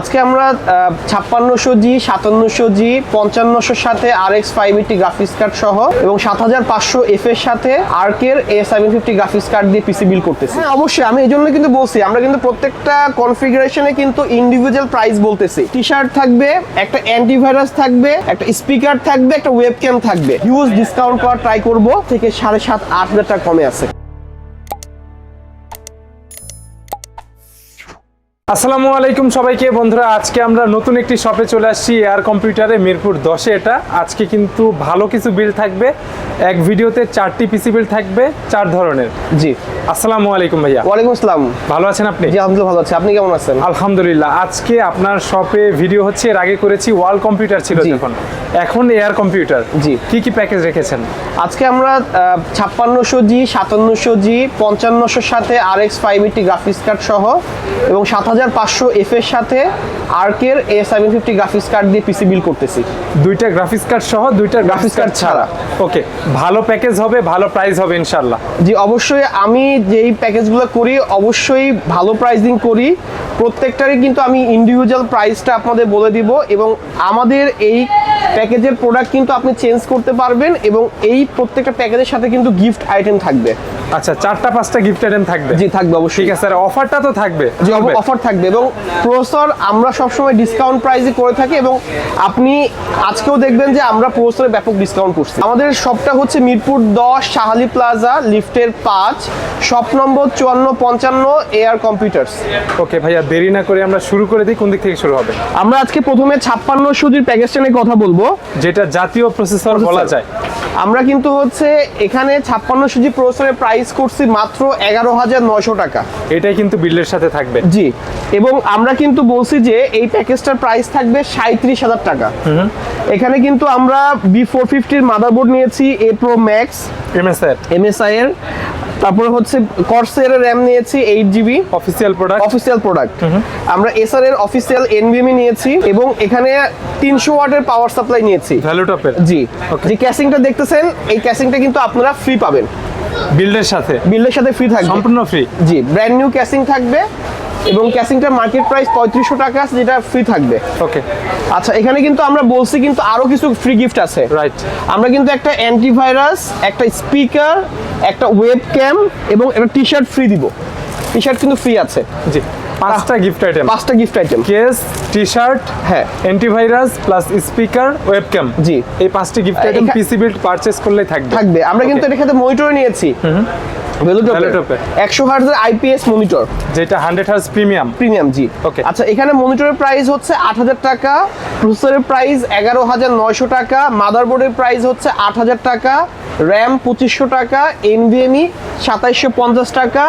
আজকে আমরা ছাপ্পান্নশো জি, সাতান্নশো জি, পঞ্চান্নশোর সাথে R X five eighty graphics card সহ এবং সাত হাজার পাঁচশো এফ এর সাথে আর্কের A seven fifty graphics card দিয়ে পিসি বিল করতেছি। হ্যাঁ অবশ্যই। আমি এই জন্য কিন্তু বলছি, আমরা কিন্তু প্রত্যেকটা কনফিগারেশনে কিন্তু ইন্ডিভিজুয়াল প্রাইস বলতেছি। টি শার্ট থাকবে, একটা অ্যান্টিভাইরাস থাকবে, একটা স্পিকার থাকবে, একটা ওয়েব ক্যাম থাকবে। হিউজ ডিসকাউন্ট করা ট্রাই করব, থেকে সাড়ে সাত, আট হাজার টাকা কমে আছে। আসসালামু আলাইকুম সবাইকে। বন্ধুরা আজকে আমরা নতুন একটি শপে চলে আসছি এয়ার কম্পিউটারে মিরপুর দশে এটা। আজকে কিন্তু ভালো কিছু বিল থাকবে। এক ভিডিওতে চারটি পিসি বিল থাকবে চার ধরনের। জি। আসসালামু আলাইকুম ভাইয়া। ওয়ালাইকুম আসসালাম। ভালো আছেন আপনি? জি আলহামদুলিল্লাহ ভালো আছি। আপনি কেমন আছেন? আলহামদুলিল্লাহ আজকে আপনার শপে ভিডিও হচ্ছে এর আগে করেছি ওয়াল কম্পিউটার ছিল। যখন। এখন এয়ার কম্পিউটার জি। কি কি প্যাকেজ রেখেছেন? আজকে আমরা ছাপ্পান্নশো জি সাতান্নশো জি পঞ্চান্নশোর সাথে R X five graphics card সহ এবং সাত হাজার পাঁচশো এফ এর সাথে আর্কের A seven fifty graphics card দিয়ে পিসি বিল করতেছি। দুইটা গ্রাফিক্স কার্ড সহ দুইটা গ্রাফিক্স কার্ড ছাড়া। ওকে ভালো প্যাকেজ হবে ভালো প্রাইস হবে ইনশাল্লাহ জি অবশ্যই আমি যেই প্যাকেজগুলো করি অবশ্যই ভালো প্রাইসিং করি। প্রত্যেকটারই কিন্তু আমি ইন্ডিভিজুয়াল প্রাইসটা আপনাদের বলে দিব এবং আমাদের এই প্যাকেজের প্রোডাক্ট কিন্তু আপনি চেঞ্জ করতে পারবেন এবং এই প্রত্যেকটা প্যাকেজের সাথে কিন্তু গিফট আইটেম থাকবে। আচ্ছা চারটা পাঁচটা গিফট আইটেম থাকবে। জি থাকবে অবশ্যই। ঠিক আছে আর অফারটা তো থাকবে। চলবে? অফার থাকবে এবং প্রসেসর আমরা সবসময় ডিসকাউন্ট প্রাইসে করে থাকি এবং আপনি আজকেও দেখবেন যে আমরা প্রসেসরে ব্যাপক ডিসকাউন্ট করছি। আমাদের শপটা হচ্ছে মিরপুর দশ শাহালি প্লাজা লিফটের পাঁচ শপ নম্বর চুয়ান্ন পঞ্চান্ন এয়ার কম্পিউটার্স ওকে ভাইয়া দেরি না করে আমরা শুরু করে দিই কোন দিক থেকে শুরু হবে? আমরা আজকে প্রথমে ছাপ্পান্ন সুজির প্যাকেজটা নিয়ে কথা বলব। যেটা জাতীয় প্রসেসর বলা যায়। আমরা কিন্তু হচ্ছে এখানে ছাপ্পান্ন সুজি প্রসেসরের প্রাইস করছি মাত্র এগারো হাজার নয়শো টাকা। এটাই কিন্তু বিলের সাথে থাকবে। জি। এবং আমরা কিন্তু বলছি যে এই প্যাকেজটার প্রাইস থাকবে সাঁত্রিশ হাজার টাকা। এখানে কিন্তু আমরা বি ফোর ফিফটির মাদারবোর্ড নিয়েছি এ প্রো ম্যাক্স এমএসআই এর তারপরে হচ্ছে কর্সের র্যাম নিয়েছি eight GB official product official product আমরা এসআর এর অফিসিয়াল এনভিএমই নিয়েছি এবং এখানে তিনশো ওয়াটের পাওয়ার সাপ্লাই নিয়েছি। ভ্যালুটপের জি। Okay. যে ক্যাসিংটা দেখতেছেন এই ক্যাসিংটা কিন্তু আপনারা ফ্রি পাবেন। বিল্ডের সাথে? বিল্ডের সাথে ফ্রি থাকবে। সম্পূর্ণ ফ্রি জি ব্র্যান্ড নিউ ক্যাসিং থাকবে। এবং ক্যাসিংটা মার্কেট প্রাইস পঁয়ত্রিশশো টাকা আছে যেটা ফ্রি থাকবে। ওকে আচ্ছা এখানে কিন্তু আমরা বলছি কিন্তু আরও কিছু ফ্রি গিফট আছে। রাইট আমরা কিন্তু একটা অ্যান্টিভাইরাস একটা স্পিকার একটা ওয়েব ক্যাম এবং একটা টি শার্ট ফ্রি দিব। টি শার্ট কিন্তু ফ্রি আছে। জি। পাঁচটা গিফট আইটেম পাঁচটা gift item case T shirt হ্যাঁ। অ্যান্টিভাইরাস প্লাস স্পিকার ওয়েবক্যাম জি। এই পাঁচটি gift item PC build purchase করলেই থাকবে। থাকবে। আমরা কিন্তু. এটার সাথে মনিটর নিয়েছি। একশো হার্জের আইপিএস মনিটর যেটা হান্ড্রেড হার্স প্রিমিয়াম প্রিমিয়াম জি। Okay. আচ্ছা এখানে মনিটরের প্রাইস হচ্ছে আট হাজার টাকা প্রসেসরের প্রাইস এগারো হাজার নয়শো টাকা মাদারবোর্ডের প্রাইস হচ্ছে আট হাজার টাকা র্যাম পঁচিশশো টাকা এনভিএমই সাতাইশশো পঞ্চাশ টাকা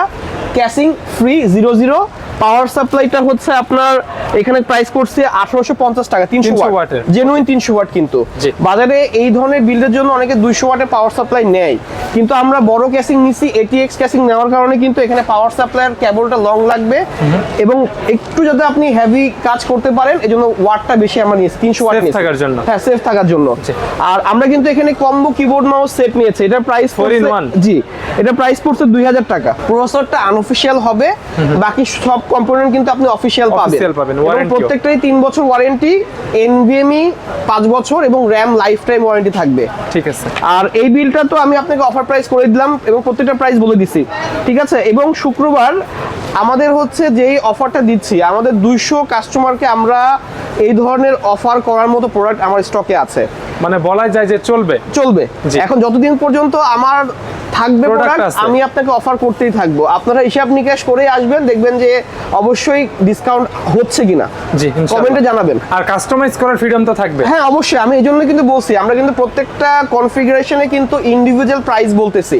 casing free zero zero power সাপ্লাইটা হচ্ছে আপনার এখানে প্রাইস করছে আঠারোশো পঞ্চাশ টাকা তিনশো 300 ওয়াট। ওয়াটের। জেনুইন তিনশো ওয়াট কিন্তু। বাজারে এই ধরনের বিল্ডের জন্য অনেকে দুইশো ওয়াটের পাওয়ার সাপ্লাই নেয়। কিন্তু আমরা বড় ক্যাসিং নিছি এটিএক্স ক্যাসিং নেওয়ার কারণে কিন্তু এখানে পাওয়ার সাপ্লাইয়ের কেবলটা লং লাগবে। এবং একটু যাতে আপনি হেভি কাজ করতে পারেন এই জন্য ওয়াটটা বেশি আমরা নিয়েছি তিনশো ওয়াট থাকার জন্য। হ্যাঁ সেফ থাকার জন্য। আর আমরা কিন্তু এখানে কম্বো কিবোর্ড মাউস সেট নিয়েছি। এটার প্রাইস Four in one? জি। এটা প্রাইস পড়ছে দুই হাজার টাকা। প্রসেসরটা আনঅফিসিয়াল হবে। বাকি সব কম্পোনেন্ট কিন্তু আপনি অফিসিয়াল পাবেন। পাবেন। প্রত্যেকটাই তিন বছর ওয়ারেন্টি এনভিএমই পাঁচ বছর এবং র্যাম লাইফ টাইম ওয়ারেন্টি থাকবে। ঠিক আছে। আর এই বিলটা তো আমি আপনাকে অফার প্রাইস করে দিলাম এবং প্রত্যেকটা প্রাইস বলে দিছি। ঠিক আছে? এবং শুক্রবার আমাদের হচ্ছে যেই অফারটা দিচ্ছি আমাদের দুইশো কাস্টমারকে আমরা এই ধরনের অফার করার মতো প্রোডাক্ট আমার স্টকে আছে। মানে বলা যায় যে চলবে? চলবে। এখন যতদিন পর্যন্ত আমার থাকবে প্রোডাক্ট আমি আপনাকে অফার করতেই থাকব। আপনারা হিসাব নিকাশ করে আসবেন দেখবেন যে অবশ্যই ডিসকাউন্ট হচ্ছে কিনা। জি কমেন্টে জানাবেন। আর কাস্টমাইজ করার ফ্রিডম তো থাকবে। হ্যাঁ অবশ্যই। আমি এই জন্য কিন্তু বলছি আমরা কিন্তু প্রত্যেকটা কনফিগারেশনে কিন্তু ইন্ডিভিজুয়াল প্রাইস বলতেছি।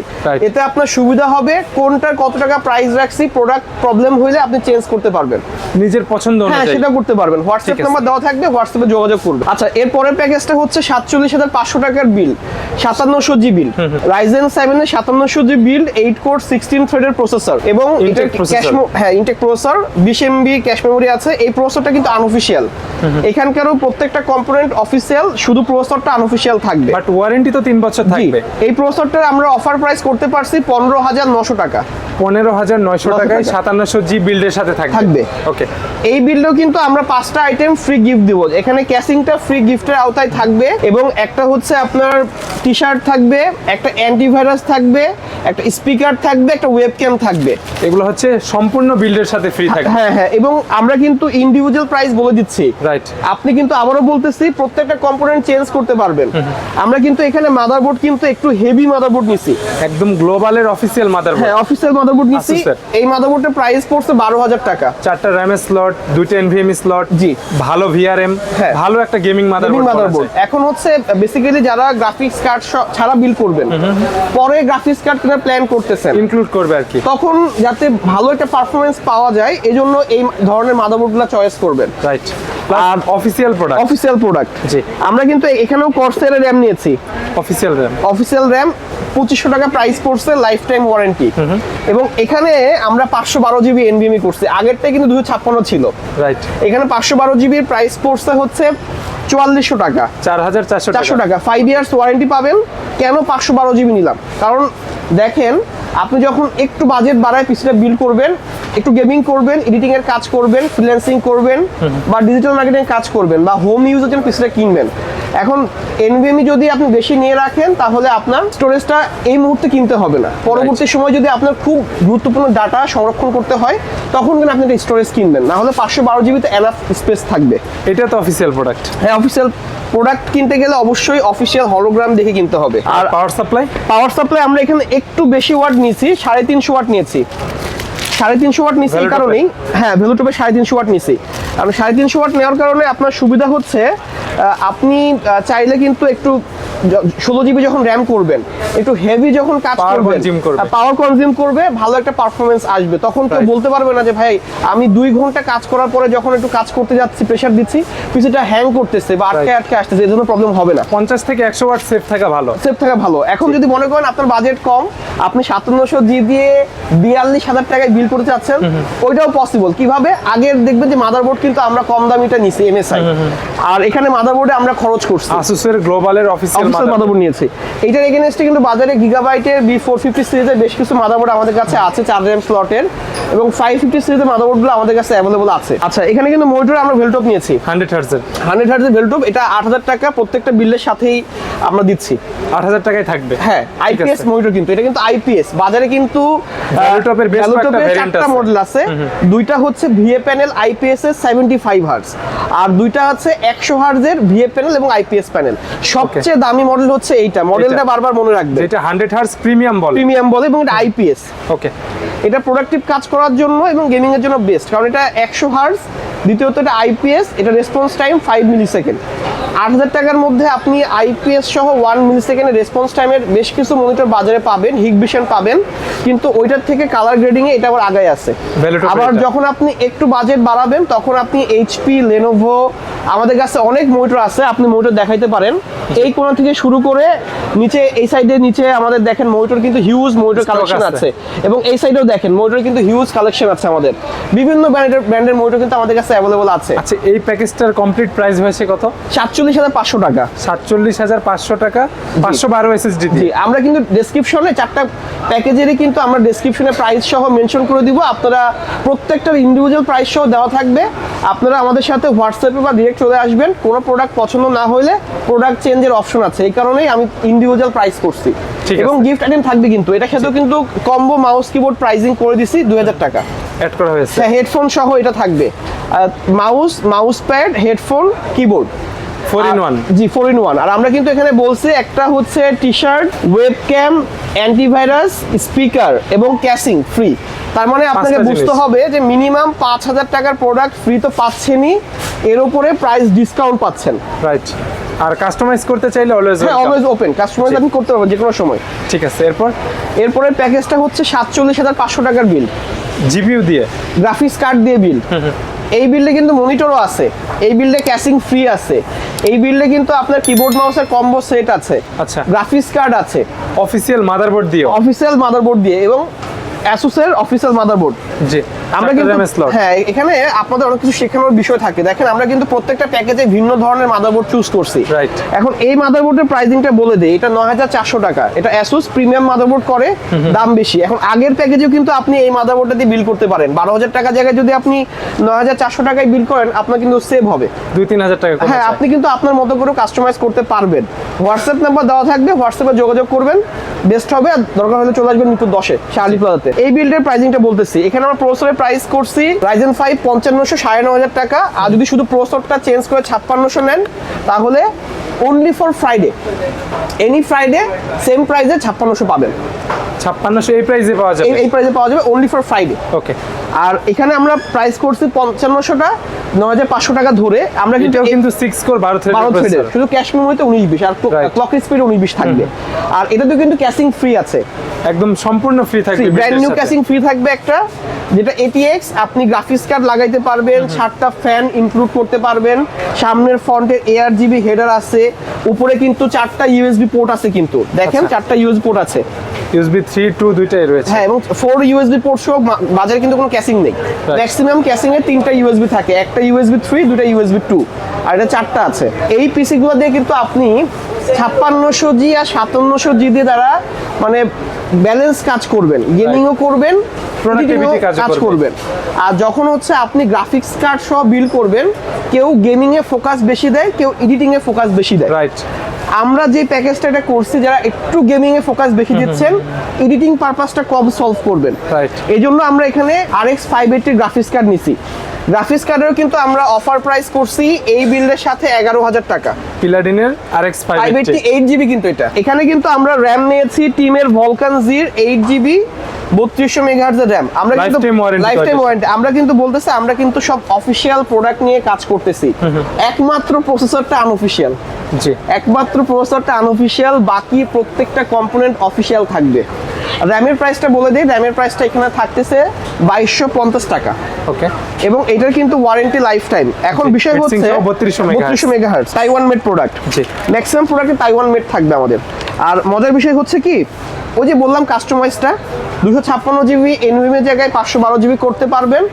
এতে আপনার সুবিধা হবে কোনটার কত টাকা প্রাইস রাখছি প্রোডাক্ট প্রবলেম হইলে আপনি চেঞ্জ করতে পারবেন। নিজের পছন্দ হ্যাঁ সেটা করতে পারবেন। হোয়াটসঅ্যাপ নাম্বার দেওয়া থাকবে হোয়াটসঅ্যাপে যোগাযোগ করবে আচ্ছা এর পরের প্যাকেজটা হচ্ছে সাতচল্লিশ হাজার পাঁচশো টাকার বিল সাতান্নশো জি বিল রাইজেন সেভেনের সাতান্নশো G build eight core sixteen থ্রেডের প্রসেসর এবং হ্যাঁ ইনটেক প্রসেসর বিশ এমবি ক্যাশ মেমোরি আছে। এই প্রসেসরটা কিন্তু আনঅফিসিয়াল এখানকারও প্রত্যেকটা কম্পোনেন্ট অফিসিয়াল শুধু প্রসেসরটা আনঅফিসিয়াল থাকবে। বাট ওয়ারেন্টি তো তিন বছর থাকবে। এই প্রসেসরটা আমরা অফার প্রাইস করতে পারছি পনেরো হাজার নশো টাকা। পনেরো হাজার নয়শো টাকায় টাকা। জি বিল্ডের সাথে থাকবে। থাকবে। ওকে এই বিল্ডেও কিন্তু আমরা পাঁচটা আইটেম ফ্রি গিফট দিব। এখানে ক্যাসিংটা ফ্রি গিফটের আওতায় থাকবে এবং একটা হচ্ছে আপনার টি শার্ট থাকবে একটা অ্যান্টিভাইরাস থাকবে একটা স্পিকার থাকবে একটা ওয়েবক্যাম থাকবে। এগুলো হচ্ছে সম্পূর্ণ বিল্ডের সাথে ফ্রি থাকবে। হ্যাঁ হ্যাঁ এবং আমরা কিন্তু ইন্ডিভিজুয়াল প্রাইস বলে দিচ্ছি। রাইট আপনি কিন্তু আবারও বলতেছি প্রত্যেকটা কম্পোনেন্ট চেঞ্জ করতে পারবেন। আমরা কিন্তু এখানে মাদারবোর্ড কিন্তু একটু হেভি মাদারবোর্ড নিছি। একদম গ্লোবালের অফিসিয়াল মাদার হ্যাঁ অফিসিয়াল মাদারবোর্ড নিছি। এই মাদারবোর্ডের প্রাইস পড়ছে বারো হাজার টাকা। চারটা র্যামের স্লট দুইটা এনভিএমই স্লট জি। ভালো ভিআরএম হ্যাঁ। ভালো একটা গেমিং মাদারবোর্ড মাদারবোর্ড এখন হচ্ছে বেসিক্যালি যারা গ্রাফিক্স কার্ড ছাড়া বিল করবেন পরে গ্রাফিক্স কার্ড কেনার প্ল্যান করতেছেন। ইনক্লুড করবে আর কি। তখন যাতে ভালো একটা পারফরমেন্স পাওয়া যায় এই জন্য এই ধরনের মাদারবোর্ডগুলো চয়েস করবেন। রাইট আর অফিসিয়াল প্রোডাক্ট অফিসিয়াল প্রোডাক্ট জি। আমরা কিন্তু এখানেও কর্সের র্যাম নিয়েছি। অফিসিয়াল র্যাম অফিসিয়াল র্যাম পঁচিশশো টাকা প্রাইস পড়ছে লাইফ টাইম ওয়ারেন্টি এবং এখানে আমরা পাঁচশো বারো জিবি এনবিএমই করছি। আগেরটাই কিন্তু দুশো ছাপ্পান্ন ছিল। রাইট এখানে পাঁচশো বারো জিবির প্রাইস পড়ছে হচ্ছে চুয়াল্লিশশো টাকা। চার হাজার চারশো চারশো টাকা। টাকা ফাইভ ইয়ার্স ওয়ারেন্টি পাবেন কেন পাঁচশো বারো জিবি নিলাম? কারণ দেখেন আপনি যখন একটু বাজেট বাড়ায় পিসিটা বিল করবেন একটু গেমিং করবেন এডিটিং এর কাজ করবেন ফ্রিল্যান্সিং করবেন বা ডিজিটাল মার্কেটিং কাজ করবেন বা হোম ইউজের জন্য পিসিটা কিনবেন এখন এনভিএমই যদি আপনি বেশি নিয়ে রাখেন তাহলে আপনার স্টোরেজটা এই মুহূর্তে কিনতে হবে না। পরবর্তী সময় যদি আপনার খুব গুরুত্বপূর্ণ ডাটা সংরক্ষণ করতে হয় তখন কিন্তু আপনি স্টোরেজ কিনবেন। না হলে পাঁচশো বারো জিবিতে এনাফ স্পেস থাকবে। এটা তো অফিসিয়াল প্রোডাক্ট হ্যাঁ অফিসিয়াল প্রোডাক্ট কিনতে গেলে অবশ্যই অফিসিয়াল হলোগ্রাম দেখে কিনতে হবে। আর আর পাওয়ার সাপ্লাই পাওয়ার সাপ্লাই আমরা এখানে একটু বেশি ওয়াট নিয়েছি সাড়ে তিনশো ওয়াট নিয়েছি। সাড়ে তিনশো ওয়াট নিয়েছি এই কারণেই হ্যাঁ ভেলুটপে সাড়ে তিনশো ওয়াট নিয়েছি। কারণ সাড়ে তিনশো ওয়াট নেওয়ার কারণে আপনার সুবিধা হচ্ছে আপনি চাইলে কিন্তু একটু ষোলো জিবি যখন র্যাম করবেন একটু হেভি যখন কাজ করবেন পাওয়ার কনজিউম করবে ভালো একটা পারফরমেন্স আসবে। তখন কেউ বলতে পারবে না যে ভাই আমি দুই ঘণ্টা কাজ করার পরে যখন একটু কাজ করতে যাচ্ছি প্রেশার দিচ্ছি পিছুটা হ্যাং করতেছে বা আটকে আটকে আসতেছে এর জন্য প্রবলেম হবে না। পঞ্চাশ থেকে একশো ওয়াট সেফ থাকা ভালো। সেফ থাকা ভালো। এখন যদি মনে করেন আপনার বাজেট কম আপনি সাতান্নশো জি দিয়ে বিয়াল্লিশ হাজার টাকায় বিল করতে চাচ্ছেন ওইটাও পসিবল কীভাবে? আগের দেখবেন যে মাদারবোর্ড কিন্তু আমরা কম দামিটা নিছি এমএসআই আর এখানে মাদারবোর্ডে আমরা খরচ করছি। আসুসের গ্লোবালের অফিসিয়াল মাদারবোর্ড নিয়েছি। এইটার এগেনস্টে কিন্তু বাজারে গিগাবাইটের বি ফোর ফিফটি সিরিজের বেশ কিছু মাদারবোর্ড আমাদের কাছে আছে চার র্যাম স্লটের এবং ফাইভ ফিফটি সিরিজের মাদারবোর্ডগুলো আমাদের কাছে অ্যাভেলেবল আছে। আচ্ছা এখানে কিন্তু মনিটর আমরা ভেলটপ নিয়েছি। হান্ড্রেড হার্জের হান্ড্রেড হার্জের ভেলটপ এটা আট হাজার টাকা প্রত্যেকটা বিলের সাথেই আমরা দিচ্ছি। আট হাজার টাকায় থাকবে। হ্যাঁ আইপিএস। মনিটর কিন্তু এটা কিন্তু আইপিএস বাজারে কিন্তু Valutop-এর বেশ কয়েকটা মডেল আছে। দুইটা হচ্ছে ভিএ প্যানেল আইপিএস এর সেভেন্টি ফাইভ হার্স আর দুইটা হচ্ছে একশো হার্জের ভিএ প্যানেল এবং আইপিএস প্যানেল সবচেয়ে দামি মডেল হচ্ছে এইটা। মডেলটা বারবার মনে রাখবে। যেটা হান্ড্রেড হার্স প্রিমিয়াম বলে। প্রিমিয়াম বলে এবং এটা আইপিএস ওকে এটা প্রোডাক্টিভ কাজ করার জন্য এবং গেমিং এর জন্য বেস্ট কারণ এটা একশো হার্স দ্বিতীয়ত এটা আইপিএস এটা response time five millisecond আট হাজার টাকার মধ্যে আপনি আইপিএস সহ ওয়ান মিলি সেকেন্ডের রেসপন্স টাইমের বেশ কিছু মনিটর বাজারে পাবেন হিগভিশন পাবেন। কিন্তু ওইটার থেকে কালার গ্রেডিং এ এটা আবার আগায় আছে। আবার যখন আপনি একটু বাজেট বাড়াবেন তখন আপনি এইচপি লেনোভো আমাদের কাছে অনেক মনিটর আছে আপনি মনিটর দেখাইতে পারেন। এই কোণা থেকে শুরু করে নিচে এই সাইডে নিচে আমাদের দেখেন মনিটর কিন্তু হিউজ Stock কালেকশন আছে। এবং এই সাইডেও দেখেন মনিটর কিন্তু হিউজ কালেকশন আছে আমাদের। বিভিন্ন ব্র্যান্ডের ব্র্যান্ডের মনিটর কিন্তু আমাদের কাছে অ্যাভেলেবল আছে। আচ্ছা এই প্যাকেজটার কমপ্লিট প্রাইস হয়েছে কত? সাতচল্লিশ হাজার পাঁচশো টাকা। সাতচল্লিশ হাজার পাঁচশো টাকা পাঁচশো বারো এসএসডি জি আমরা কিন্তু ডেসক্রিপশনে চারটা প্যাকেজেরই কিন্তু আমরা ডেসক্রিপশনে প্রাইস সহ মেনশন করে দিব। আপনারা প্রত্যেকটার ইন্ডিভিজুয়াল প্রাইস সহ দেওয়া থাকবে। আপনারা আমাদের সাথে হোয়াটসঅ্যাপে বা ডিরেক্ট চলে আসবেন। কোনো প্রোডাক্ট পছন্দ না হলে প্রোডাক্ট চেঞ্জের অপশন আছে। এই কারণেই আমি ইন্ডিভিজুয়াল প্রাইস করছি। এবং গিফট আইটেম থাকবে কিন্তু। এটার সাথেও কিন্তু কম্বো মাউস কিবোর্ড প্রাইজিং করে দিছি দুই হাজার টাকা। অ্যাড করা হয়েছে। হ্যাঁ হেডফোন সহ এটা থাকবে। Mouse mouse pad headphone keyboard four in one G four in one আর আমরা কিন্তু এখানে বলছি একটা হচ্ছে T shirt webcam antivirus speaker এবং ক্যাসিং ফ্রি তার মানে আপনাকে বুঝতে হবে যে মিনিমাম পাঁচ হাজার টাকার প্রোডাক্ট ফ্রি তো পাচ্ছেনই এর উপরে প্রাইস ডিসকাউন্ট পাচ্ছেন। রাইট আর কাস্টমাইজ করতে চাইলে অলওয়েজ হ্যাঁ অলওয়েজ ওপেন কাস্টমাইজ আপনি করতে পারবেন যে কোনো সময়। ঠিক আছে এরপর? এরপরে প্যাকেজটা হচ্ছে সাতচল্লিশ হাজার পাঁচশো টাকার বিল জিপিইউ দিয়ে? গ্রাফিক্স কার্ড দিয়ে বিল এই বিল্ডে কিন্তু মনিটরও আছে। এই বিল্ডে ক্যাশিং ফ্রি আছে। এই বিল্ডে কিন্তু আপনার কিবোর্ড মাউসের কম্বো সেট আছে। আচ্ছা। গ্রাফিক্স কার্ড আছে। অফিসিয়াল মাদারবোর্ড দিয়ে অফিসিয়াল মাদারবোর্ড দিয়ে এবং অ্যাসুসের অফিসিয়াল মাদারবোর্ড জি আমরা কিন্তু হ্যাঁ এখানে আপনাদের অনেক কিছু শেখানোর বিষয় থাকে। দেখেন আমরা কিন্তু প্রত্যেকটা প্যাকেজে ভিন্ন ধরনের মাদারবোর্ড চুজ করছি। Right. এখন এই মাদারবোর্ডের প্রাইসিংটা বলে দেই এটা নয় হাজার চারশো টাকা। এটা অ্যাসুস প্রিমিয়াম মাদারবোর্ড করে দাম বেশি। এখন আগের প্যাকেজেও কিন্তু আপনি এই মাদারবোর্ডটা দিয়ে বিল করতে পারেন। বারো হাজার টাকা জায়গায় যদি আপনি নয় হাজার চারশো টাকায় বিল করেন আপনার কিন্তু সেভ হবে। দুই তিন হাজার টাকা হ্যাঁ আপনি কিন্তু আপনার মতো করে কাস্টমাইজ করতে পারবেন। হোয়াটসঅ্যাপ নাম্বার দেওয়া থাকবে হোয়াটসঅ্যাপে যোগাযোগ করবেন। বেস্ট হবে আর দরকার হলে চলে আসবেন মিরপুর দশে শার্লি প্লাজাতে এই বিল্ডের প্রাইসিংটা বলতেছি। এখানে আমরা প্রসেসরের প্রাইস করছি রাইজেন ফাইভ পঞ্চান্নশো সাড়ে ন হাজার টাকা। আর যদি শুধু প্রসেসরটা চেঞ্জ করে ছাপ্পান্নশো নেন, তাহলে only for Friday any Friday same প্রাইসে ছাপ্পান্নশো পাবেন। ছাপ্পান্নশো এই প্রাইসে পাওয়া যাবে। এই প্রাইসে পাওয়া যাবে অনলি ফর ফ্রাইডে ওকে আর এখানে আমরা প্রাইস করছি পঞ্চান্নশোটা ন হাজার পাঁচশো টাকা ধরে। আমরা কিন্তু কিন্তু সিক্স কোর বারো বারো থ্রেডের থ্রেডের শুধু ক্যাশ মেমোরিতে উনিশ বিশ আর ক্লক স্পিড উনিশ বিশ থাকবে। আর এটাতে কিন্তু ক্যাশিং ফ্রি আছে। একদম সম্পূর্ণ ফ্রি থাকবে ব্র্যান্ড নিউ ক্যাশিং ফ্রি থাকবে একটা যেটা এটিএক্স আপনি গ্রাফিক্স কার্ড লাগাইতে পারবেন সাতটা ফ্যান ইনক্লুড করতে পারবেন সামনের ফ্রন্টের এআর জিবি হেডার আছে উপরে কিন্তু চারটা ইউএসবি পোর্ট আছে কিন্তু। দেখেন আচ্ছা। চারটা ইউএসবি পোর্ট আছে। ইউএসবি থ্রি টু দুইটাই রয়েছে। হ্যাঁ এবং ফোর ইউএসবি পোর্ট সহ বাজারে কিন্তু কোনো ক্যাসিং নেই। ম্যাক্সিমাম ক্যাসিং এ তিনটা ইউএসবি থাকে। একটা ইউএসবি থ্রি দুটা ইউএসবি টু আর এটা চারটা আছে। এই পিসি গুলো দিয়ে কিন্তু আপনি ছাপ্পান্নশো জি আর সাতান্নশো জি দিয়ে তারা মানে ব্যালেন্স কাজ করবেন গেমিংও করবেন কাজ করবেন। আর যখন হচ্ছে আপনি গ্রাফিক্স কার্ড সহ বিল করবেন কেউ গেমিং এ ফোকাস বেশি দেয় কেউ এডিটিং এ ফোকাস বেশি দেয়। রাইট আমরা যে প্যাকেজটা এটা করছি যারা একটু গেমিং এ ফোকাস বেশি দিচ্ছেন এডিটিং পারপাসটা কম সলভ করবেন. এই জন্য আমরা এখানে আর এক্স ফাইভ এইটির গ্রাফিক্স কার্ড নিছি। গ্রাফিক্স কার্ডেরও কিন্তু আমরা অফার প্রাইস করছি এই বিল্ডের সাথে এগারো হাজার টাকা। পিলাডিনের R X five eight GB কিন্তু এটা। এখানে কিন্তু আমরা র্যাম নিয়েছি টিমের ভলকান জির এইট জিবি বত্রিশশো মেগাহার্জের র্যাম আমরা কিন্তু লাইফ টাইম ওয়ারেন্টি আমরা কিন্তু বলতেছি আমরা কিন্তু সব অফিসিয়াল প্রোডাক্ট নিয়ে কাজ করতেছি। একমাত্র প্রসেসরটা আনঅফিসিয়াল জি। একমাত্র প্রসেসরটা আনঅফিসিয়াল বাকি প্রত্যেকটা কম্পোনেন্ট অফিসিয়াল থাকবে। র্যামের প্রাইসটা বলে দিই র্যামের প্রাইসটা এখানে থাকতেছে বাইশশো পঞ্চাশ টাকা। ওকে। এবং এটার কিন্তু ওয়ারেন্টি লাইফ টাইম এখন বিষয় হচ্ছে সহ 3200 megahertz। বত্রিশশো মেগাহার্টজ তাইওয়ান মেড প্রোডাক্ট জি। ম্যাক্সিমাম প্রোডাক্টে তাইওয়ান মেড থাকবে আমাদের। আর মজার বিষয় হচ্ছে কি ওই যে বললাম কাস্টমাইজটা দুশো ছাপ্পান্ন জিবি এনভিএমের জায়গায় পাঁচশো বারো জিবি করতে পারবেন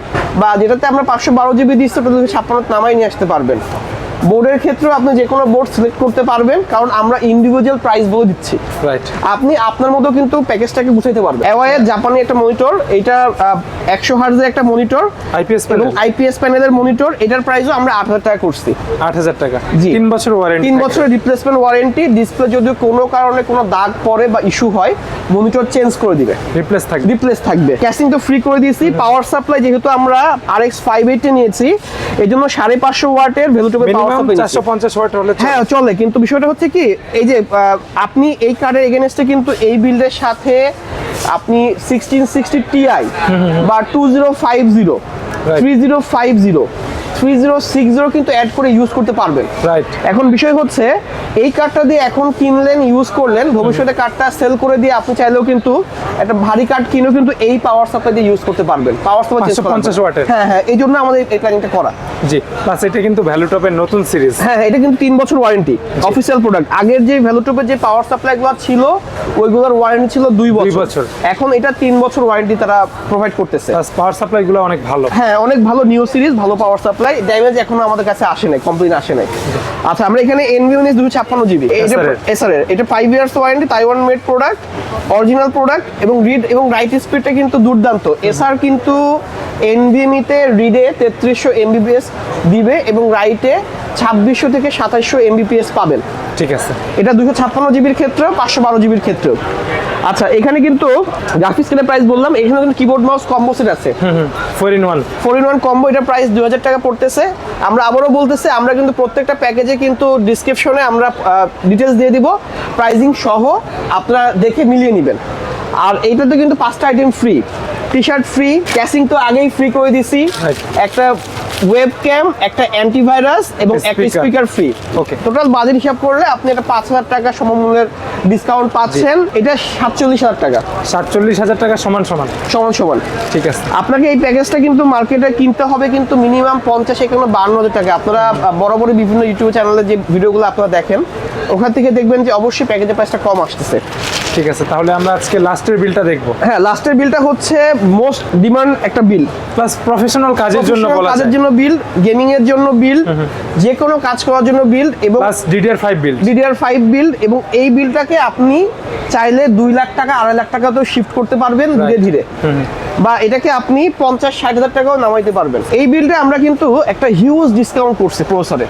বা যেটাতে আমরা পাঁচশো বারো জিবি দিচ্ছি ওটা দুশো ছাপ্পান্ন নামাই নিয়ে আসতে পারবেন। বোর্ডের ক্ষেত্রেও আপনি যে কোনো বোর্ড সিলেক্ট করতে পারবেন কারণ আমরা ইন্ডিভিজুয়াল প্রাইস বলে দিচ্ছি। রাইট আপনি আপনার মতো কিন্তু প্যাকেজটাকে বুঝাইতে পারবেন। অ্যাওয়ার জাপানি একটা মনিটর এটা একশো হার্জের একটা মনিটর আইপিএস এবং প্যানেল আইপিএস প্যানেলের মনিটর এটার প্রাইসও আমরা আট হাজার টাকা করছি। আট হাজার টাকা। জি। তিন বছর ওয়ারেন্টি তিন বছরের রিপ্লেসমেন্ট ওয়ারেন্টি ডিসপ্লে যদি কোনো কারণে কোনো দাগ পড়ে বা ইস্যু হয় মনিটর চেঞ্জ করে দিবে। রিপ্লেস থাকবে। রিপ্লেস থাকবে। ক্যাসিং তো ফ্রি করে দিয়েছি। পাওয়ার সাপ্লাই যেহেতু আমরা আর এক্স ফাইভ এইটে নিয়েছি এই জন্য সাড়ে পাঁচশো ওয়াটের ভ্যালুটেবল পঞ্চাশ হ্যাঁ চলে কিন্তু বিষয়টা হচ্ছে কি এই যে আপনি এই কার্ডের এগেনস্টে কিন্তু এই বিল্ডের সাথে আপনি সিক্সটিন সিক্সটি টিআই বা two zero five zero three zero five zero three zero six zero কিন্তু অ্যাড করে ইউজ করতে পারবেন। রাইট এখন বিষয় হচ্ছে এই কার্ডটা দিয়ে এখন কিনলেন ইউজ করলেন ভবিষ্যতে কার্ডটা সেল করে দিয়ে আপনি চাইলেও কিন্তু একটা ভারী কার্ড কিনেও কিন্তু এই পাওয়ার সাপ্লাই দিয়ে ইউজ করতে পারবেন। পাওয়ার সাপ্লাই 550 ওয়াটের। হ্যাঁ হ্যাঁ এই জন্য আমাদের এই প্ল্যানিংটা করা। জি প্লাস এটা কিন্তু ভ্যালু টপের নতুন সিরিজ হ্যাঁ হ্যাঁ, এটা কিন্তু তিন বছর ওয়ারেন্টি অফিসিয়াল প্রোডাক্ট আগের যে ভ্যালুটপের যে পাওয়ার সাপ্লাইগুলো ছিল ওইগুলোর ওয়ারেন্টি ছিল দুই বছর। বছর। এখন এটা তিন বছর ওয়ারেন্টি তারা প্রোভাইড করতেছে। পাওয়ার সাপ্লাই গুলো অনেক ভালো। হ্যাঁ অনেক ভালো নিউ সিরিজ ভালো পাওয়ার সাপ্লাই ড্যামেজ এখনও আমাদের কাছে আসে নাই কমপ্লেন আসে নাই। আচ্ছা আমরা এখানে এনভিউনিস দুশো ছাপ্পান্ন জিবি এসআর এর এটা five years warranty Taiwan made product original product এবং রিড এবং রাইট স্পিডটা কিন্তু দুর্দান্ত। এসআর কিন্তু এনভিএমিতে রিডে তেত্রিশশো এমবিবিএস দিবে এবং রাইটে ছাব্বিশশো থেকে সাতাশশো এমবিপিএস পাবেন। ঠিক আছে। এটা দুশো ছাপ্পান্ন জিবির ক্ষেত্রেও পাঁচশো বারো জিবির ক্ষেত্রেও। আচ্ছা এখানে কিন্তু গ্রাফিক্স কার্ডের প্রাইস বললাম এখানে কিন্তু কিবোর্ড মাউস কম্বো সেট আছে। Four in one four in one combo এটার প্রাইস দুই হাজার টাকা পড়তেছে। আমরা আবারও বলতেছে আমরা কিন্তু প্রত্যেকটা প্যাকেজে কিন্তু ডিসক্রিপশনে আমরা ডিটেলস দিয়ে দিব। প্রাইজিং সহ আপনারা দেখে মিলিয়ে নেবেন। আর এইটাতে কিন্তু পাঁচটা item free T shirt free casing তো আগেই ফ্রি করে দিছি। একটা ওয়েব ক্যাম একটা অ্যান্টিভাইরাস এবং একটা speaker free Okay. Total budget হিসাব করলে আপনি একটা পাঁচ হাজার টাকা সমমূল্যের ডিসকাউন্ট পাচ্ছেন। এটা সাতচল্লিশ হাজার টাকা। সাতচল্লিশ হাজার টাকা সমান সমান। সমান সমান। ঠিক আছে। আপনাকে এই প্যাকেজটা কিন্তু মার্কেটে কিনতে হবে কিন্তু মিনিমাম পঞ্চাশ এখানে বান্ন হাজার টাকা। আপনারা বড় বড় বিভিন্ন ইউটিউব চ্যানেলে যে ভিডিওগুলো আপনারা দেখেন ওখান থেকে দেখবেন যে অবশ্যই প্যাকেজের প্রাইসটা কম আসতেছে। ঠিক আছে তাহলে আমরা আজকে লাস্টের বিলটা দেখব। হ্যাঁ লাস্টের বিলটা হচ্ছে মোস্ট ডিমান্ড একটা বিল প্লাস প্রফেশনাল কাজের জন্য বলা কাজের যায়। জন্য বিল গেমিং এর জন্য বিল যে কোনো কাজ করার জন্য বিল এবং DDR five build DDR five build এবং এই বিলটাকে আপনি চাইলে দুই লাখ টাকা আড়াই লাখ টাকা তো শিফট করতে পারবেন ধীরে ধীরে। বা এটাকে আপনি পঞ্চাশ ষাট হাজার টাকাও নামাইতে পারবেন। এই বিলটা আমরা কিন্তু একটা হিউজ ডিসকাউন্ট করছি প্রসরে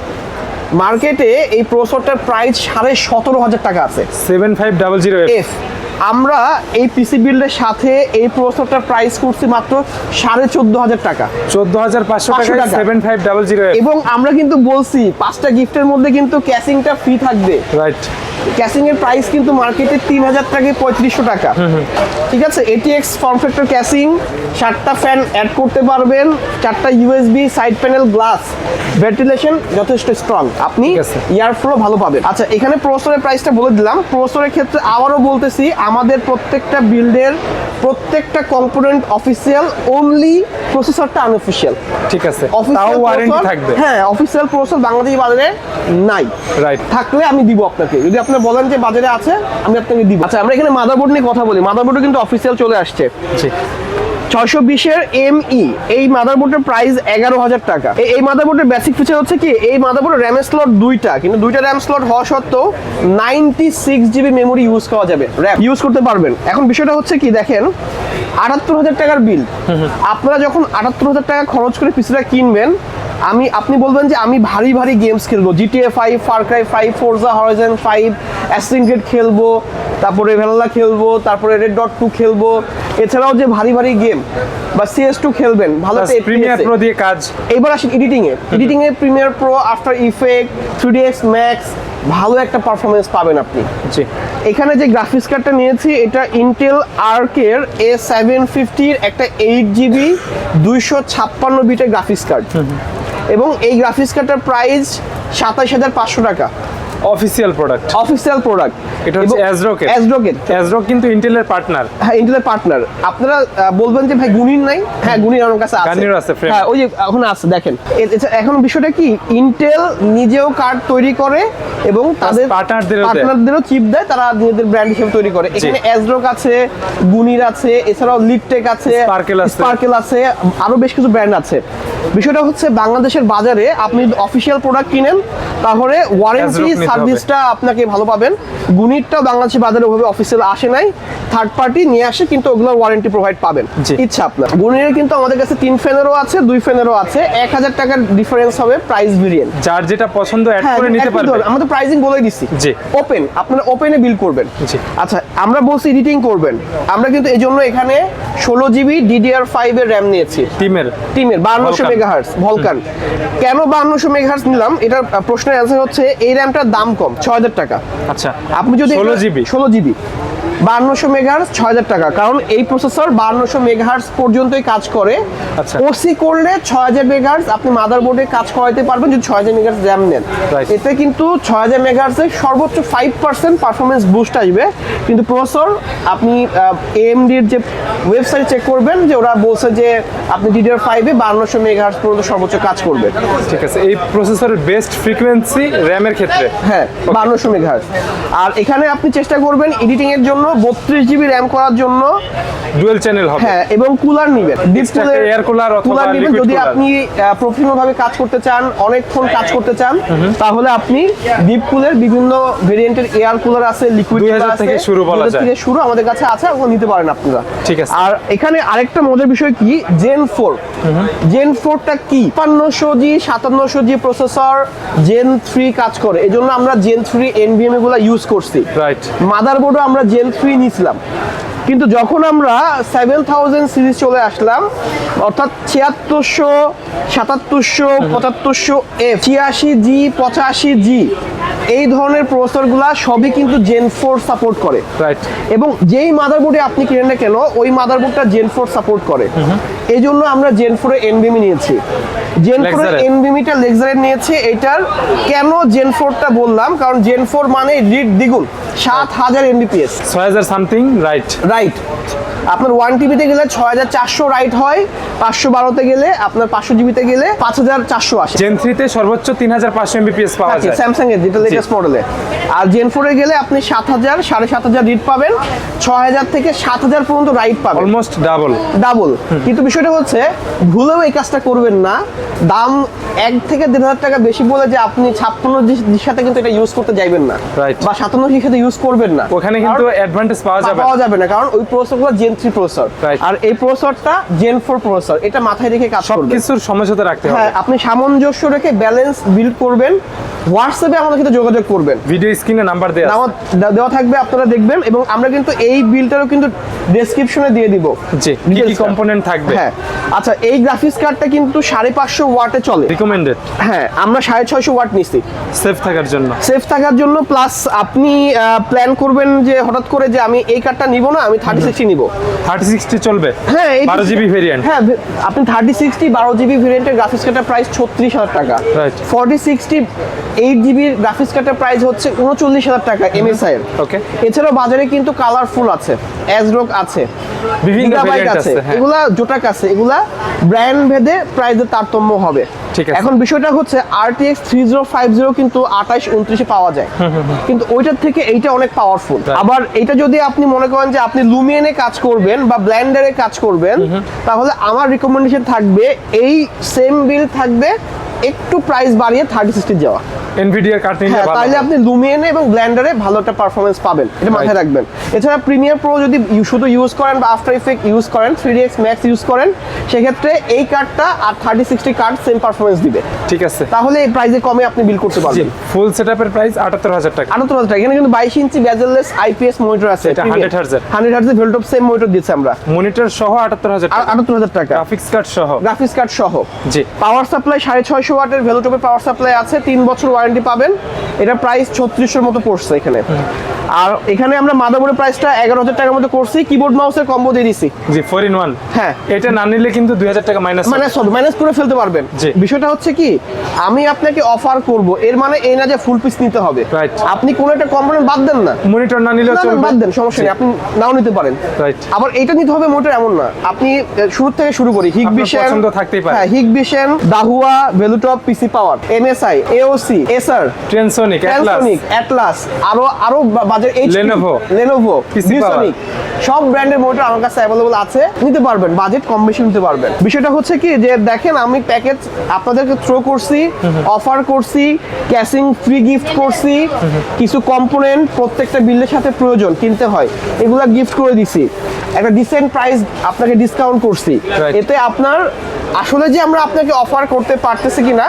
মার্কেটে এই প্রসরটার প্রাইস সাড়ে সতেরো হাজার টাকা আছে। Seven five double zero F. আমরা এই পিসি বিল্ডের সাথে এই প্রসরটার প্রাইস করছি মাত্র সাড়ে চোদ্দ হাজার টাকা। চোদ্দ হাজার পাঁচশো 500 টাকা টাকা। সেভেন ফাইভ ডাবল জিরো এবং আমরা কিন্তু বলছি পাঁচটা গিফটের মধ্যে কিন্তু ক্যাশিংটা ফ্রি থাকবে। রাইট। ক্যাসিং এর প্রাইস কিন্তু মার্কেটে তিন হাজার থেকে পঁয়ত্রিশশো টাকা। ঠিক আছে? এটিএক্স ফর্ম ফ্যাক্টর ক্যাসিং চারটা ফ্যান অ্যাড করতে পারবেন চারটা USB side panel glass ventilation যথেষ্ট স্ট্রং আপনি ঠিক আছে। এয়ার ফ্লো ভালো পাবেন। আচ্ছা এখানে প্রসেসরের প্রাইসটা বলে দিলাম। প্রসেসরের ক্ষেত্রে আবারও বলতেছি আমাদের প্রত্যেকটা বিল্ডের প্রত্যেকটা কম্পোনেন্ট অফিসিয়াল অনলি প্রসেসরটা আনঅফিসিয়াল ঠিক আছে তাও ওয়ারেন্টি থাকবে। হ্যাঁ অফিসিয়াল প্রসেসর বাংলাদেশি বাজারে নাই। রাইট থাকলে আমি দিব আপনাকে। যদি আপনি বলেন যে বাজারে আছে আমি আপনাকে দিব। আচ্ছা আমরা এখানে মাদারবোর্ড নিয়ে কথা বলি। মাদারবোর্ডও কিন্তু অফিসিয়াল চলে আসছে। জি। ছয়শো বিশের এম ই এই মাদারবোর্ডের প্রাইস এগারো হাজার টাকা। এই মাদারবোর্ডের বেসিক ফিচার হচ্ছে কি এই মাদারবোর্ডের র্যাম স্লট দুইটা কিন্তু দুইটা র্যাম স্লট হওয়া সত্ত্বেও ninety six GB memory use করা যাবে র্যাম ইউজ করতে পারবেন। এখন বিষয়টা হচ্ছে কি দেখেন আটাত্তর হাজার টাকার বিল আপনারা যখন আটাত্তর হাজার টাকা খরচ করে পিসিটা কিনবেন আমি আপনি বলবেন যে আমি ভারী ভারী গেমস খেলব। GTA five Far Cry five Forza Horizon five Assassin's Creed খেলব তারপরে ভ্যালোলা খেলব তারপরে রেড ডট টু খেলব। এছাড়াও যে ভারী ভারী গেম বা সিএস টু খেলবেন ভালো প্রিমিয়ার প্রো দিয়ে কাজ। এবার আসি এডিটিং এ। এডিটিং এ Premiere Pro After Effect three X Max ভালো একটা পারফরমেন্স পাবেন আপনি। জি। এখানে যে গ্রাফিক্স কার্ডটা নিয়েছি এটা ইন্টেল আর্কের এ সেভেন ফিফটির একটা এইট জিবি দুইশো ছাপ্পান্ন বিটের গ্রাফিক্স কার্ড এবং এই গ্রাফিক্স কার্ডটার প্রাইস সাতাশ হাজার পাঁচশো টাকা। অফিসিয়াল প্রোডাক্ট অফিসিয়াল প্রোডাক্ট এটা হচ্ছে অ্যাজরকের অ্যাজরকের অ্যাজরক কিন্তু ইন্টেলের পার্টনার হ্যাঁ ইন্টেলের পার্টনার আপনারা বলবেন যে ভাই গুণির নাই? হ্যাঁ গুণির আমার কাছে আছে। গানিরও আছে। হ্যাঁ ওই যে এখন আছে দেখেন। এখন বিষয়টা কি? ইন্টেল নিজেও কার্ড তৈরি করে এবং তাদের দেয়। পার্টনারদেরও চিপ দেয় তারা নিজেদের ব্র্যান্ড হিসেবে তৈরি করে। এখানে অ্যাজরক আছে গুনির আছে এছাড়াও লিপটেক আছে Sparkle আছে। স্পার্কেল আছে আরও বেশ কিছু ব্র্যান্ড আছে। বিষয়টা হচ্ছে বাংলাদেশের বাজারে আপনি অফিসিয়াল প্রোডাক্ট কিনেন তাহলে ওয়ারেন্টি। সার্ভিসটা আপনাকে ভালো পাবেন। গুনিরটা বাংলাদেশের বাজারে ওভাবে অফিসিয়াল আসে নাই। থার্ড পার্টি নিয়ে আসে কিন্তু ওগুলোর ওয়ারেন্টি প্রোভাইড পাবেন। ইচ্ছা আপনার। গুনিরের কিন্তু আমাদের কাছে তিন ফ্যানেরও আছে দুই ফ্যানেরও আছে। এক হাজার টাকার ডিফারেন্স হবে প্রাইস ভেরিয়েন্ট যার যেটা পছন্দ অ্যাড করে নিতে তো প্রাইসিং বলে দিচ্ছি। জি। ওপেন আপনারা ওপেনে বিল করবেন। আচ্ছা আমরা বলছি এডিটিং করবেন। আমরা কিন্তু এই জন্য এখানে ষোলো জিবি ডিডিআর ফাইভ এর র্যাম নিয়েছি। টিমের। টিমের বান্নশো। Megahertz Vulcan. কেন বান্নশো মেগাহার্স নিলাম? এটার আহ, প্রশ্নের অ্যান্সার হচ্ছে এই র্যামটার দাম কম ছয় হাজার টাকা। আচ্ছা। আপনি যদি ষোলো জিবি ষোলো জিবি বান্নশো মেগাহার্স ছয় হাজার টাকা। কারণ এই প্রসেসর বান্নশো মেগাহার্স পর্যন্তই কাজ করে। আচ্ছা। ওসি করলে ছয় হাজার মেগাহার্স আপনি মাদারবোর্ডে কাজ করাইতে পারবেন যদি ছয় হাজার মেগাহার্স র্যাম নেন এতে কিন্তু ছয় হাজার মেগাহার্সের সর্বোচ্চ ফাইভ পার্সেন্ট পারফরমেন্স বুস্ট আসবে। কিন্তু প্রসেসর আপনি এএমডির যে ওয়েবসাইট চেক করবেন যে ওরা বলছে যে আপনি ডিডিআর ফাইভে বান্নশো মেগাহার্স পর্যন্ত সর্বোচ্চ কাজ করবে। ঠিক আছে। এই প্রসেসরের বেস্ট ফ্রিকোয়েন্সি র্যামের ক্ষেত্রে। হ্যাঁ বান্নশো মেগাহার্স আর এখানে আপনি চেষ্টা করবেন এডিটিং এর জন্য বত্রিশ জিবি র্যাম করার জন্য। ডুয়েল চ্যানেল হবে। হ্যাঁ এবং কুলার নিবেন। ডিপ Extra কুলার কুলার নিবেন যদি আপনি প্রফেশনাল ভাবে কাজ করতে চান অনেকক্ষণ কাজ করতে চান তাহলে আপনি ডিপ কুলের বিভিন্ন ভেরিয়েন্টের এয়ার কুলার আছে লিকুইড 2000 থেকে শুরু বলা যায়। থেকে শুরু আমাদের কাছে আছে ওগুলো নিতে পারেন আপনারা। ঠিক আছে। আর এখানে আরেকটা মজার বিষয় কি? জেন ফোর জেন ফোরটা কি? পান্নশো জি সাতান্নশো জি প্রসেসর জেন থ্রি কাজ করে। এই জন্য আমরা জেন থ্রি এনবিএম এগুলো ইউজ করছি। রাইট মাদারবোর্ডও আমরা জেন থ্রি নিয়েছিলাম কিন্তু যখন আমরা সেভেন থাউজেন্ড সিরিজ চলে আসলাম অর্থাৎ ছিয়াত্তরশো সাতাত্তরশো পঁচাত্তরশো এফ ছিয়াশি জি পঁচাশি জি এই ধরনের প্রসেসরগুলা সবই কিন্তু জেন ফোর সাপোর্ট করে। রাইট এবং যেই মাদারবোর্ডে আপনি কিনেন না কেন ওই মাদারবোর্ডটা জেন ফোর সাপোর্ট করে। এই জন্য আমরা জেন ফোরে এনবিএমি নিয়েছি। Gen four. এনবিমিটার লেক্সারের নিয়েছি এটার কেন জেন ফোরটা বললাম? কারণ জেন ফোর মানে রিড দ্বিগুণ সাত হাজার এমবিপিএস ছয় হাজার সামথিং রাইট রাইট আপনার ওয়ান টিভিতে গেলে ছয় হাজার চারশো রাইট হয় পাঁচশো বারোতে গেলে আপনার পাঁচশো জিবিতে গেলে পাঁচ হাজার চারশো আসে। জেন থ্রিতে সর্বোচ্চ তিন হাজার পাঁচশো এমবিপিএস পাওয়া যায়। স্যামসাং এর যেটা লেটেস্ট মডেলে আর জেন ফোরে গেলে আপনি সাত হাজার সাড়ে সাত হাজার রিড পাবেন ছয় হাজার থেকে সাত হাজার পর্যন্ত রাইট পাবেন। অলমোস্ট ডাবল ডাবল কিন্তু বিষয়টা হচ্ছে ভুলেও এই কাজটা করবেন না। দাম এক থেকে দেড় হাজার টাকা বেশি বলে যে আপনি ছাপ্পান্ন জির সাথে কিন্তু এটা ইউজ করতে যাইবেন না। বা সাতান্ন জির সাথে ইউজ করবেন না। ওখানে কিন্তু অ্যাডভান্টেজ পাওয়া যাবে পাওয়া যাবে না কারণ ওই প্রসেসরগুলো জেন থ্রি প্রসেসর আর এই প্রসেসরটা জেন ফোর প্রসেসর এটা মাথায় রেখে কাজ করবে সবকিছুর সমঝোতা রাখতে হবে। হ্যাঁ আপনি সামঞ্জস্য রেখে ব্যালেন্স বিল্ড করবেন। হোয়াটসঅ্যাপে আমাদের সাথে যোগাযোগ করবেন। ভিডিও স্ক্রিনে নাম্বার দেওয়া আছে। দেওয়া থাকবে আপনারা দেখবেন। এবং আমরা কিন্তু এই বিলটারও কিন্তু ডেসক্রিপশনে দিয়ে দিব। জি কি কি কম্পোনেন্ট থাকবে? হ্যাঁ আচ্ছা এই গ্রাফিক্স কার্ডটা কিন্তু সাড়ে পাঁচশো ওয়াটে চলে। রিকমেন্ডেড হ্যাঁ আমরা সাড়ে ছয়শো ওয়াট নিচ্ছি। সেফ থাকার জন্য। সেফ থাকার জন্য প্লাস আপনি প্ল্যান করবেন যে হঠাৎ করে যে আমি এই কার্ডটা নিব না আমি থার্টি সিক্সটি নিব। থার্টি সিক্সটি চলবে? হ্যাঁ বারো জিবি ভেরিয়েন্ট হ্যাঁ আপনি থার্টি সিক্সটি বারো জিবি ভেরিয়েন্টের গ্রাফিক্স কার্ডের প্রাইস ছত্রিশ হাজার টাকা। ফর্টি সিক্সটি এইট জিবির গ্রাফিক্স কার্ডের প্রাইস হচ্ছে উনচল্লিশ হাজার টাকা এমএসআই এর। ওকে এছাড়াও বাজারে কিন্তু কালারফুল আছে অ্যাজরক আছে বিভিন্ন ভেরিয়েন্ট আছে হ্যাঁ। এগুলা জোটাক আছে। এগুলা ব্র্যান্ড ভেদে প্রাইসের তারতম্য হবে। ঠিক আছে। এখন বিষয়টা হচ্ছে ফাইভ জিরো কিন্তু আঠাশ উনত্রিশে পাওয়া যায়। কিন্তু ওইটার থেকে এইটা অনেক পাওয়ারফুল আবার এটা যদি আপনি মনে করেন যে আপনি লুমিয়েনে কাজ করবেন বা ব্ল্যান্ডারে কাজ করবেন তাহলে আমার রিকমেন্ডেশন থাকবে এই সেম বিল থাকবে একটু প্রাইস বাড়িয়ে থার্টি সিক্সটি যাওয়া এনভিডিআর কার্ড নিলে হ্যাঁ তাহলে আপনি লুমিয়েনে এবং ব্ল্যান্ডারে ভালো একটা পারফরমেন্স পাবেন। এটা মাথায় রাখবেন। এছাড়া প্রিমিয়ার প্রো যদি শুধু ইউজ করেন বা আফটার ইফেক্ট ইউজ করেন থ্রি এক্স ম্যাক্স ইউজ করেন সেক্ষেত্রে এই কার্ডটা আর thirty sixty card same performance দিবে। ঠিক আছে। তাহলে এই প্রাইসে কমে আপনি বিল করতে পারবেন। ফুল সেটআপের প্রাইস আটাত্তর হাজার টাকা। আটাত্তর হাজার টাকা। এখানে কিন্তু বাইশ ইঞ্চি বেজেললেস আইপিএস মনিটর আছে এটা 100 Hz এর। হান্ড্রেড হার্জের ভেলটপ সেম মনিটর দিচ্ছি আমরা। মনিটর সহ আটাত্তর হাজার টাকা। আটাত্তর হাজার টাকা। গ্রাফিক্স কার্ড সহ। গ্রাফিক্স কার্ড সহ। জি। পাওয়ার সাপ্লাই সাড়ে ছয়শো ওয়াটের ভেলোটপের পাওয়ার সাপ্লাই আছে তিন বছর ওয়ারেন্টি পাবেন। এটা প্রাইস ছত্রিশশোর মতো পড়ছে এখানে। আর এখানে আমরা মাদাবোর্ডের প্রাইসটা এগারো হাজার টাকার মতো করছি। কিবোর্ড মাউসের কম্বো দিয়ে দিছি। জি ফোর ইন ওয়ান হ্যাঁ। এটা না নিলে কিন্তু দুই হাজার টাকা মাইনাস মানে মাইনাস করে ফেলতে পারবেন। বিষয়টা হচ্ছে কি আমি আপনাকে অফার করব এর মানে এই না যে ফুল পিস নিতে হবে। আপনি কোনো একটা কম্পোনেন্ট বাদ দেন না। মনিটর না নিলেও না, না, চলবে। বাদ দেন সমস্যা নেই আপনি নাও নিতে পারেন। আবার এটা নিতে হবে মোটর এমন না। আপনি শুরু থেকে শুরু করি। হিগ বিশেন পছন্দ থাকতেই পারে। হ্যাঁ Hikvision Dahua value top PC power MSI AOC Acer ট্রেনসোনিক Atlas আরও আরও বাজার এইচ লেনোভো লেনোভো পিসি বিসোনিক সব ব্র্যান্ডের মোটর আমার কাছে অ্যাভেলেবল আছে। নিতে পারবেন বাজেট কম বেশি নিতে পারবেন। বিষয়টা হচ্ছে কি যে দেখেন আমি প্যাকেজ আপনাদেরকে থ্রো করছি অফার করছি ক্যাশিং ফ্রি গিফট করছি কিছু কম্পোনেন্ট প্রত্যেকটা বিলের সাথে প্রয়োজন কিনতে হয় এগুলা গিফট করে দিছি। একটা ডিসেন্ট প্রাইস আপনাকে ডিসকাউন্ট করছি। এতে আপনার আসলে যে আমরা আপনাকে অফার করতে পারতেছি কিনা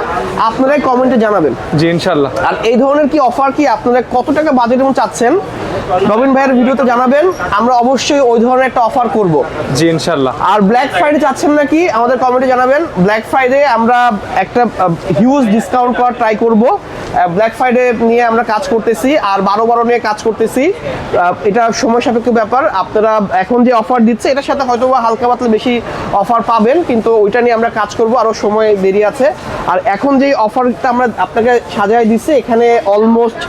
আপনারাই কমেন্টে জানাবেন। জি ইনশাল্লাহ আর এই ধরনের কি অফার কি আপনারা কত টাকা বাজেট এবং চাচ্ছেন? রবিন ভাইয়ের ভিডিওতে জানাবেন। আমরা অবশ্যই ওই ধরনের একটা অফার করব। জি ইনশাল্লাহ। আর ব্ল্যাক ফ্রাইডে চাচ্ছেন নাকি? আমাদের কমেন্টে জানাবেন। ব্ল্যাক ফ্রাইডে আমরা একটা হিউজ ডিসকাউন্ট করার ট্রাই করব। ব্ল্যাক ফ্রাইডে নিয়ে আমরা কাজ করতেছি আর বারো বারো নিয়ে কাজ করতেছি। এটা সময় সাপেক্ষ ব্যাপার। আপনারা এখন যে অফার দিচ্ছে এটার সাথে হয়তো বা হালকা পাতলা বেশি অফার পাবেন কিন্তু ওইটা নিয়ে আমরা কাজ করব আরও সময় দেরি আছে। আর এখন যে অফারটা আমরা আপনাকে সাজায় দিচ্ছি এখানে অলমোস্ট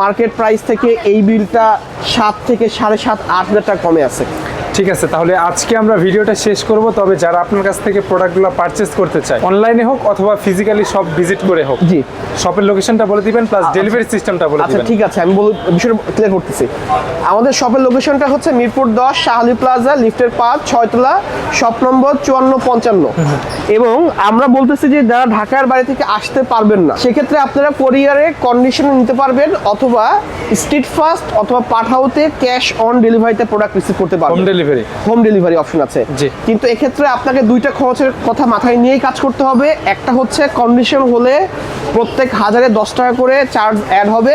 মার্কেট প্রাইস থেকে এই বিলটা সাত থেকে সাড়ে সাত আট হাজার টাকা কমে আছে। ঠিক আছে তাহলে আজকে আমরা ভিডিওটা শেষ করব তবে যারা আপনার কাছ থেকে প্রোডাক্টগুলো পারচেস করতে চায় অনলাইনে হোক অথবা ফিজিক্যালি সব ভিজিট করে হোক জি। শপের লোকেশনটা বলে দিবেন প্লাস ডেলিভারি সিস্টেমটা বলে আচ্ছা দিবেন। ঠিক আছে আমি বল বিষয়টা ক্লিয়ার করতেছি। আমাদের শপের লোকেশনটা হচ্ছে মিরপুর দশ শাহালি প্লাজা লিফটের পাঁচ ছয়তলা শপ নম্বর চুয়ান্ন পঞ্চান্ন। এবং আমরা বলতেছি যে যারা ঢাকার বাড়ি থেকে আসতে পারবেন না সেক্ষেত্রে আপনারা কোরিয়ারে কন্ডিশনে নিতে পারবেন অথবা স্ট্রিট ফাস্ট অথবা পাঠাওতে ক্যাশ অন ডেলিভারিতে প্রোডাক্ট রিসিভ করতে পারবেন। ডেলিভারি হোম ডেলিভারি অপশন আছে। কিন্তু এক্ষেত্রে আপনাকে দুইটা খরচের কথা মাথায় নিয়েই কাজ করতে হবে। একটা হচ্ছে কন্ডিশন হলে প্রত্যেক হাজারে দশ টাকা করে চার্জ অ্যাড হবে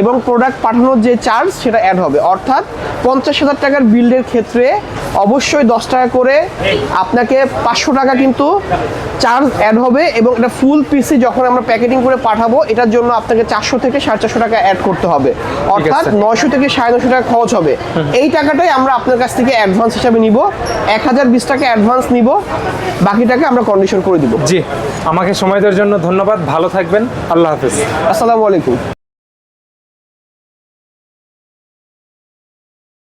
এবং প্রোডাক্ট পাঠানোর যে চার্জ সেটা অ্যাড হবে। অর্থাৎ পঞ্চাশ হাজার টাকার বিল্ডের ক্ষেত্রে অবশ্যই দশ টাকা করে আপনাকে পাঁচশো টাকা কিন্তু চার্জ অ্যাড হবে এবং এটা ফুল পিসি যখন আমরা প্যাকেটিং করে পাঠাবো এটার জন্য আপনাকে চারশো থেকে সাড়ে চারশো টাকা অ্যাড করতে হবে। অর্থাৎ নয়শো থেকে সাড়ে নশো টাকা খরচ হবে। এই টাকাটাই আমরা আপনার কাছ থেকে অ্যাডভান্স হিসাবে নিব এক হাজার বিশ টাকা অ্যাডভান্স নিব বাকিটাকে আমরা কন্ডিশন করে দিব। জি আমাকে সময় দেওয়ার জন্য ধন্যবাদ ভালো থাকবেন আল্লাহ হাফিজ। আসসালামু আলাইকুম।